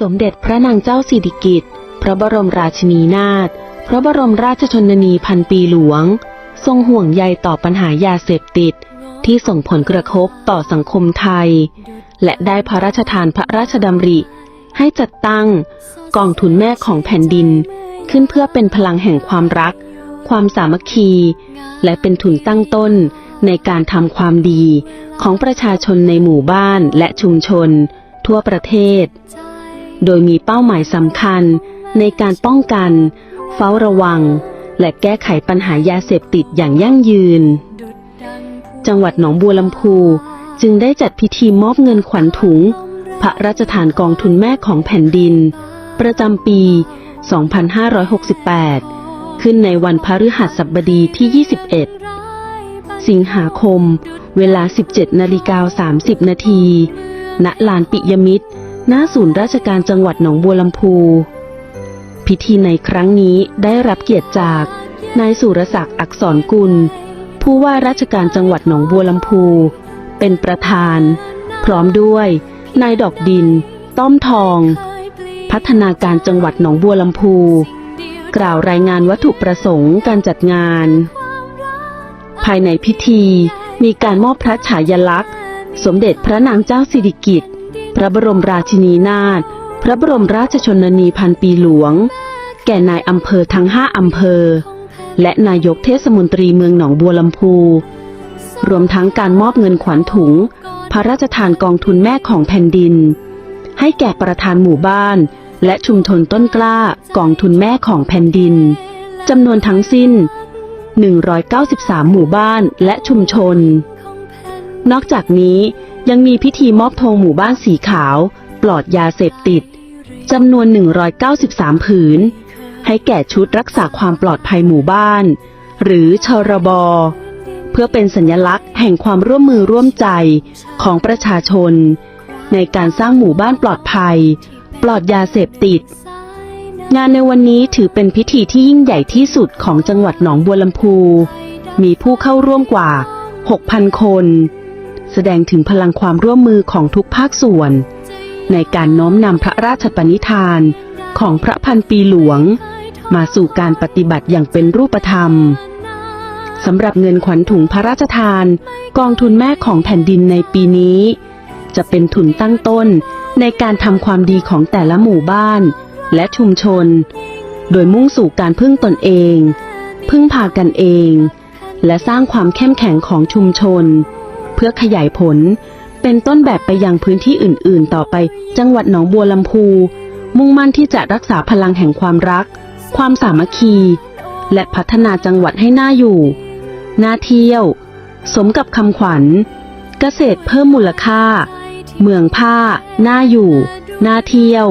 สมเด็จพระนางเจ้าสิริกิติ์ พระบรมราชินีนาถ พระบรมราชชนนีพันปีหลวง ทรงห่วงใยต่อปัญหายาเสพติด ที่ส่งผลกระทบต่อสังคมไทย และได้พระราชทานพระราชดำริ ให้จัดตั้งกองทุนแม่ของแผ่นดิน ขึ้นเพื่อเป็นพลังแห่งความรัก ความสามัคคี และเป็นทุนตั้งต้นในการทำความดีของประชาชนในหมู่บ้านและชุมชน ทั่วประเทศ โดยมีเป้าหมายสำคัญในการป้องกัน เฝ้าระวัง และแก้ไขปัญหายาเสพติดอย่างยั่งยืน จังหวัดหนองบัวลำพูจึงได้จัดพิธีมอบเงินขวัญถุง พระราชทานกองทุนแม่ของแผ่นดิน ประจำปี 2568 ขึ้นในวันพฤหัสบดีที่ 21 สิงหาคม เวลา 17 นาฬิกา 30 นาที ณ ลานปิยมิตร หน้าศูนย์ราชการจังหวัดหนองบัวลำพู พิธีในครั้งนี้ได้รับเกียรติจากนายสุรศักดิ์อักษรกุล ผู้ว่าราชการจังหวัดหนองบัวลำพู เป็นประธาน พร้อมด้วยนายดอกดิน ต้อมทอง พัฒนาการจังหวัดหนองบัวลำพู กล่าวรายงานวัตถุประสงค์การจัดงาน ภายในพิธีมีการมอบพระฉายาลักษณ์ สมเด็จพระนางเจ้าสิริกิติ์ ระบรมราชินีนาถ พระบรมราชชนนีพันปีหลวง แก่นายอำเภอทั้งห้าอำเภอ และนายกเทศมนตรีเมืองหนองบัวลำพู รวมทั้งการมอบเงินขวัญถุง พระราชทานกองทุนแม่ของแผ่นดิน ให้แก่ประธานหมู่บ้าน และชุมชนต้นกล้ากองทุนแม่ของแผ่นดินจำนวนทั้งสิ้น 193 หมู่บ้านและชุมชน นอกจากนี้ ยังมีพิธีมอบธงหมู่บ้านสีขาว ปลอดยาเสพติดจำนวน 193 ผืน ให้แก่ชุดรักษาความปลอดภัยหมู่บ้าน หรือชรบ เพื่อเป็นสัญลักษณ์แห่งความร่วมมือร่วมใจของประชาชน ในการสร้างหมู่บ้านปลอดภัย ปลอดยาเสพติด งานในวันนี้ถือเป็นพิธีที่ยิ่งใหญ่ที่สุดของจังหวัดหนองบัวลำพู มีผู้เข้าร่วมกว่า 6,000 คน แสดงถึงพลังความร่วมมือของทุกภาคส่วน ในการน้อมนำพระราชปณิธานของพระพันปีหลวง มาสู่การปฏิบัติอย่างเป็นรูปธรรมสำหรับเงินขวัญถุงพระราชทาน กองทุนแม่ของแผ่นดินในปีนี้ จะเป็นทุนตั้งต้นในการทำความดีของแต่ละหมู่บ้าน และชุมชน โดยมุ่งสู่การพึ่งตนเอง พึ่งพากันเอง และสร้างความเข้มแข็งของชุมชน พื่อขยายผล เป็นต้นแบบไปยังพื้นที่อื่น ๆ ต่อไป จังหวัดหนองบัวลำพู มุ่งมั่นที่จะรักษาพลังแห่งความรัก ความสามัคคี และพัฒนาจังหวัดให้น่าอยู่ น่าเที่ยว สมกับคำขวัญ เกษตรเพิ่มมูลค่า เมืองผ้า น่าอยู่ น่าเที่ยว